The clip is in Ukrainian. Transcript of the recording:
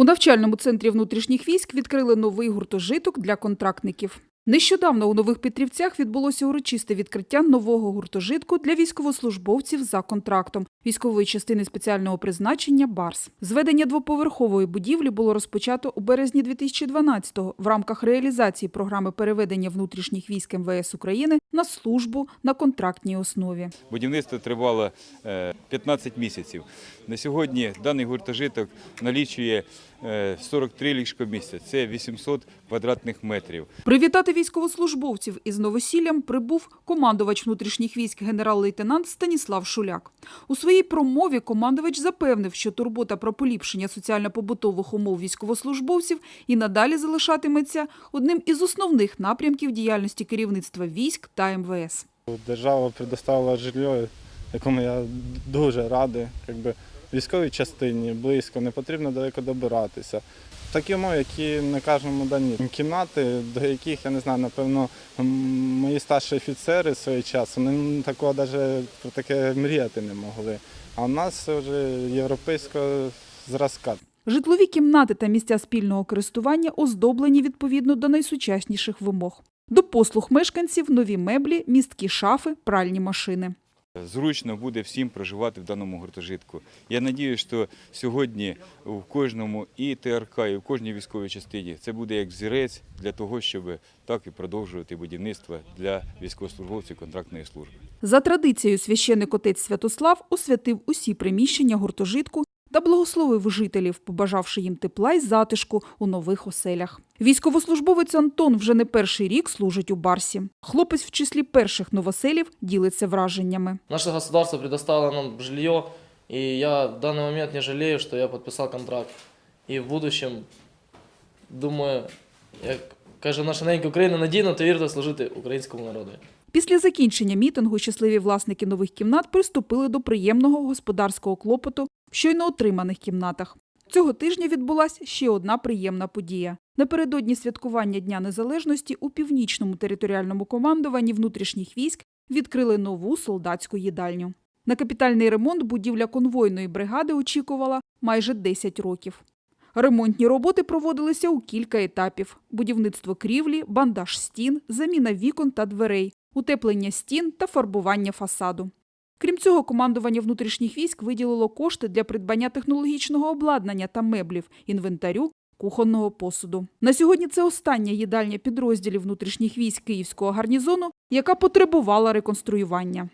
У навчальному центрі внутрішніх військ відкрили новий гуртожиток для контрактників. Нещодавно у Нових Петрівцях відбулося урочисте відкриття нового гуртожитку для військовослужбовців за контрактом військової частини спеціального призначення БАРС. Зведення двоповерхової будівлі було розпочато у березні 2012-го в рамках реалізації програми переведення внутрішніх військ МВС України на службу на контрактній основі. Будівництво тривало е, 15 місяців. На сьогодні даний гуртожиток налічує е, 43 ліжкомісця, це 800 квадратних метрів. Привітати військовослужбовців із новосіллям прибув командувач внутрішніх військ генерал-лейтенант Станіслав Шуляк. У своїй промові командувач запевнив, що турбота про поліпшення соціально-побутових умов військовослужбовців і надалі залишатиметься одним із основних напрямків діяльності керівництва військ та МВС. Держава предоставила житло, якому я дуже радий. Якби військовій частині близько, не потрібно далеко добиратися. Такі умови, які на кожному дані кімнати, до яких я не знаю, напевно, мої старші офіцери в свій час вони такого навіть про таке мріяти не могли. А у нас вже європейського зразка. Житлові кімнати та місця спільного користування оздоблені відповідно до найсучасніших вимог. До послуг мешканців нові меблі, місткі шафи, пральні машини. Зручно буде всім проживати в даному гуртожитку. Я надію, що сьогодні в кожному і ТРК, і в кожній військовій частині це буде як взірець для того, щоб так і продовжувати будівництво для військовослужбовців контрактної служби. За традицією священник отець Святослав освятив усі приміщення гуртожитку та благословив жителів, побажавши їм тепла й затишку у нових оселях. Військовослужбовець Антон вже не перший рік служить у Барсі. Хлопець в числі перших новоселів ділиться враженнями. Наше государство предоставило нам жилье, и я в данный момент не жалею, что я подписал контракт. И в будущем, думаю, як каже наша ненька Україна, надійно та вірно служити українському народу. Після закінчення мітингу щасливі власники нових кімнат приступили до приємного господарського клопоту в щойно отриманих кімнатах. Цього тижня відбулася ще одна приємна подія. Напередодні святкування Дня Незалежності у північному територіальному командуванні внутрішніх військ відкрили нову солдатську їдальню. На капітальний ремонт будівля конвойної бригади очікувала майже 10 років. Ремонтні роботи проводилися у кілька етапів: будівництво крівлі, бандаж стін, заміна вікон та дверей, утеплення стін та фарбування фасаду. Крім цього, командування внутрішніх військ виділило кошти для придбання технологічного обладнання та меблів, інвентарю, кухонного посуду. На сьогодні це остання їдальня підрозділів внутрішніх військ Київського гарнізону, яка потребувала реконструювання.